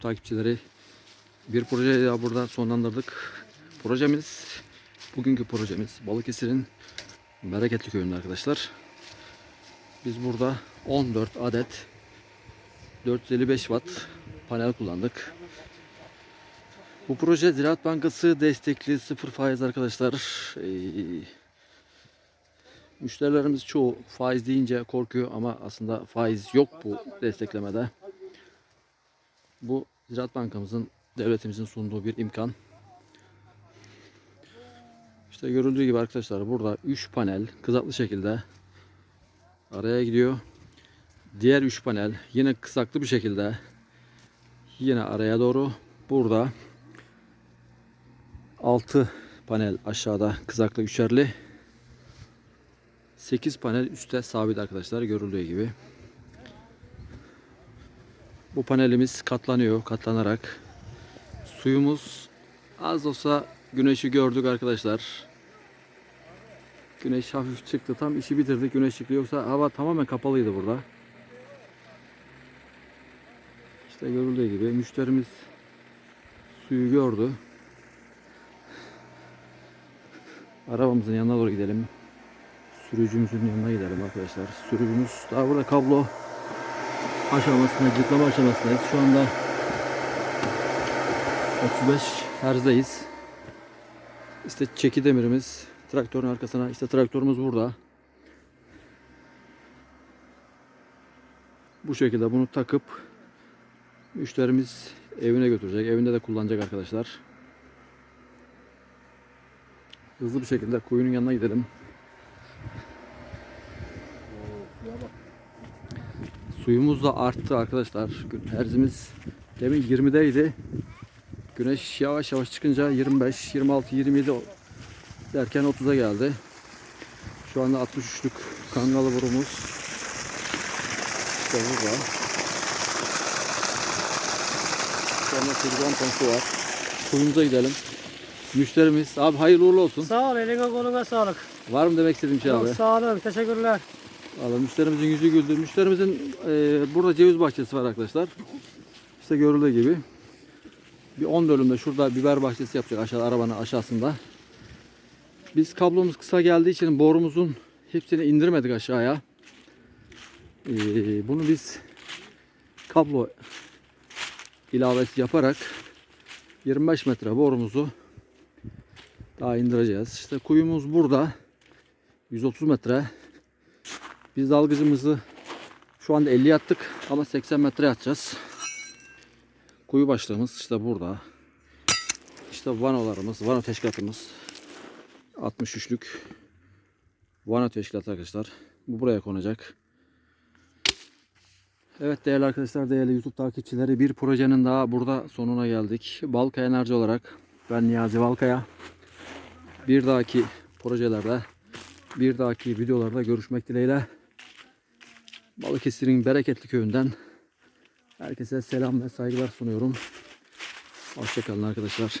Takipçileri bir projeyi daha burada sonlandırdık. Projemiz, bugünkü projemiz Balıkesir'in Bereketli Köyü'nde arkadaşlar. Biz burada 14 adet 455 watt panel kullandık. Bu proje Ziraat Bankası destekli sıfır faiz arkadaşlar. Ee, müşterilerimiz çoğu faiz deyince korkuyor ama aslında faiz yok bu desteklemede. Bu Ziraat Bankamızın devletimizin sunduğu bir imkan. İşte görüldüğü gibi arkadaşlar burada 3 panel kızaklı şekilde araya gidiyor. Diğer 3 panel yine kısaklı bir şekilde yine araya doğru burada 6 panel aşağıda kızaklı üçerli 8 panel üstte sabit arkadaşlar görüldüğü gibi. Bu panelimiz katlanıyor katlanarak. Suyumuz az olsa güneşi gördük arkadaşlar. Güneş hafif çıktı. Tam işi bitirdik. Güneş çıktı. Yoksa hava tamamen kapalıydı burada. İşte görüldüğü gibi müşterimiz suyu gördü. Arabamızın yanına doğru gidelim. Sürücümüzün yanına gidelim arkadaşlar. Sürücümüz daha burada kablo aşamasında, cıklama aşamasındayız. Şu anda 35 Hz'deyiz. İşte çeki demirimiz traktörün arkasına. İşte traktörümüz burada. Bu şekilde bunu takıp müşterimiz evine götürecek. Evinde de kullanacak arkadaşlar. Hızlı bir şekilde kuyunun yanına gidelim. Suyumuz da arttı arkadaşlar. Erzimiz demin 20'deydi. Güneş yavaş yavaş çıkınca 25, 26, 27 derken 30'a geldi. Şu anda 63'lük kangalı burumuz. İşte burada. Şu anda 80 ton su var. Suyumuza gidelim. Müşterimiz. Abi hayırlı uğurlu olsun. Sağ ol, eline koluna sağlık. Var mı demek istediğim şey abi? sağ olun, teşekkürler. Valla müşterimizin yüzü güldü. Müşterimizin e, burada ceviz bahçesi var arkadaşlar. İşte görüldüğü gibi. Bir 10 bölümde şurada biber bahçesi yapacak aşağı arabanın aşağısında. Biz kablomuz kısa geldiği için borumuzun hepsini indirmedik aşağıya. E, bunu biz kablo ilavesi yaparak 25 metre borumuzu daha indireceğiz. İşte kuyumuz burada. 130 metre. Biz dalgıcımızı şu anda 50 attık ama 80 metre atacağız. Kuyu başlığımız işte burada. İşte vanolarımız, vano teşkilatımız. 63'lük vano teşkilatı arkadaşlar. Bu buraya konacak. Evet değerli arkadaşlar, değerli YouTube takipçileri bir projenin daha burada sonuna geldik. Balkaya Enerji olarak ben Niyazi Balkaya. Bir dahaki projelerde, bir dahaki videolarda görüşmek dileğiyle. Balıkesir'in bereketli köyünden herkese selam ve saygılar sunuyorum. Hoşçakalın arkadaşlar.